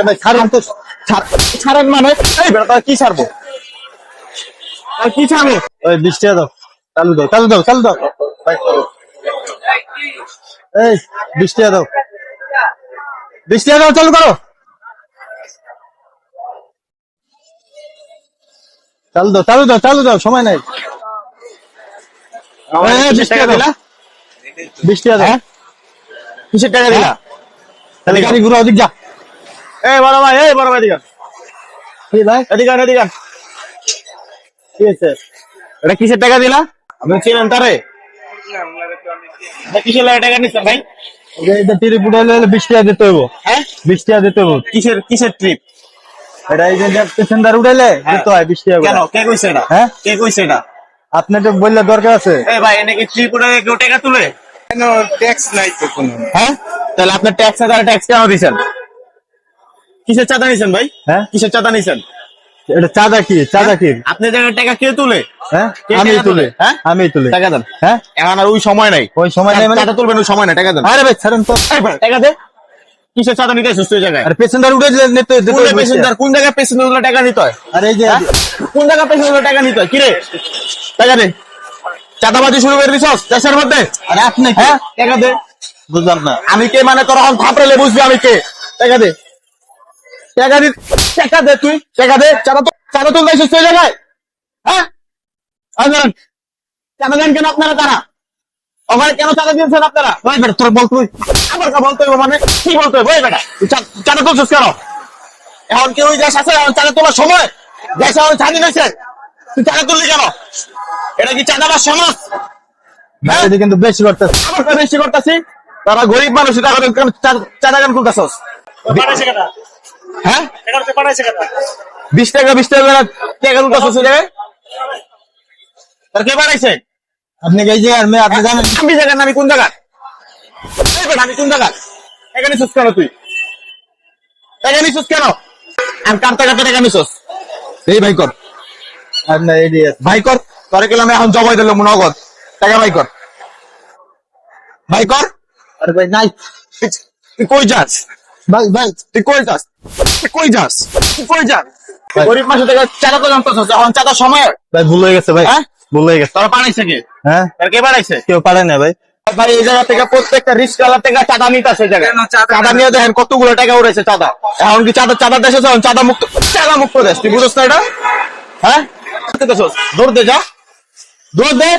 আরে ভাই ছাড়েন তো। ছাড়- ছাড়েন মানে? এই বেটা কি ছাড়বো? আর কি ছাড়বো? ওই বিশ টাকা দাও চালু দাও চালু দাও চালু দাও। এই বিশ টাকা দাও বিশ টাকা দাও চালু করো। চালু দাও চালু দাও চালু দাও সময় নাই। বিশ টাকা দিলা? বিশ টাকা দাও কিসের টাকা দিলা? তাহলে গাড়ি ঘুরে ওদিক যা। এই বড় ভাই এই বড় ভাই কি ভাই? এদিকে আন, এদিকে আন। কি হয়েছে? এটা কিসের টাকা দিলা? আপনি চিনেন তারে? কিসের টাকা নিচ্ছেন ভাই? এটা ট্রিপ উঠাইলে বিশ টাকা দিতে হইব। হ্যাঁ? বিশ টাকা দিতে হইব। কিসের কিসের ট্রিপ এটা এই যে উঠাইলে দিতে হয় বিশ টাকা কেন? কে কইছে এটা? হ্যাঁ? কে কইছে এটা? আপনি তো বললে দরকার আছে। এ ভাই এনে কি ত্রিপুরা কেউ টাকা তুলে? কেন ট্যাক্স নাই তো কোনো। হ্যাঁ? তাহলে আপনার ট্যাক্স আছে ট্যাক্স কেন দিছেন? কিসের চাঁদা নিছেন ভাই? হ্যাঁ? কিসের চাঁদা নিছেন? এটা চাঁদা কি? চাঁদা কি? আপনি জায়গায় টাকা কে তুলে? হ্যাঁ? কে আমি তুলে? হ্যাঁ? আমি তুলে। টাকা দেন। হ্যাঁ? এখন আর ওই সময় নাই। ওই সময় নেই মানে? তুলবেন ওই সময় নাই। টাকা দেন। আরে ভাই ছাড়েন তো। টাকা দে। কিসের চাঁদা নিতে সুস্থ জায়গায়? আরে পেসেঞ্জার উঠে নিতে কোন হইব প্যাসেঞ্জার কোন জায়গায় প্যাসেঞ্জার টাকা নিতে হয়? আরে এই যে হ্যাঁ? কোন জায়গায় প্যাসেঞ্জার টাকা নিতে হয়? কিরে টাকা দে। চাঁদাবাজি শুরু করে দিছস? দেশের মধ্যে? আরে আপনি হ্যাঁ? টাকা দে। বুঝলাম না। আমি কে মানে তোর এখন থাপড়েলে বুঝবি আমি কে? টাকা দে। টাকা দে টাকা দে তুই টাকা দে। চাঁদা তো চাঁদা জায়গায়? হ্যাঁ? চাঁদা দেন কেন আপনারা তারা? ওখানে কেন চাঁদা দিয়েছেন আপনারা? ওই বেটা তোর বল তুই। আবার কা বলতে হবে মানে কি বলতে হবে? ওই বেটা চাঁদা তুলছিস কেন? এখন কি ওই দেশ আছে? এখন চাঁদা তোলার সময়? দেশ এখন তুই চাঁদা তুললি কেন? এটা কি চাঁদাবার সমাজ? হ্যাঁ? কিন্তু বেশি করতেছে। আমার কাছে বেশি করতেছি। তারা গরিব মানুষ চা- চাঁদা কেন তুলতেছস? হ্যাঁ? বিশ টাকা বিশ টাকা টাকা তুলতেছস ওই জায়গায় তার কে বাড়াইছে আপনি এই যে মেয়ে আপনি জানেন আমি জায়গা না আমি কোন জায়গা আমি কোন জায়গা এখানে নিছিস কেন তুই? টাকা নিছিস কেন? আমি কার টাকা টাকা নিছিস এই ভাই কর। আপনার এই ভাই কর। তোরে গেলাম এখন জবাই দিলাম নগদ টাকা ভাই কর। ভাই কর। আরে ভাই নাই। তুই- তুই কই যাস? ভাই ভাই তুই কই যাস? তুই কই যাস? তুই কই যাস? গরিব মানুষ থেকে চাঁদা তো জানতেছ এখন চাঁদা সময়। ভাই ভুল হয়ে গেছে ভাই। হ্যাঁ? ভুল হয়ে গেছে। তোরা বানাইছে কে? হ্যাঁ? তার কে বানাইছে কেউ পারে না ভাই। ভাই এই জায়গা থেকে প্রত্যেকটা রিক্সাওয়ালা থেকে চাঁদা নিতে আসে জায়গায়। চাঁদা নিয়ে দেখেন কতগুলো টাকা উঠেছে চাঁদা। এখন কি চাঁদা চাঁদা দেশে এখন চাঁদা মুক্ত চাঁদা মুক্ত দেশ। তুই বুঝছ না এটা? হ্যাঁ? দৌড় দে যা। দৌড় দে।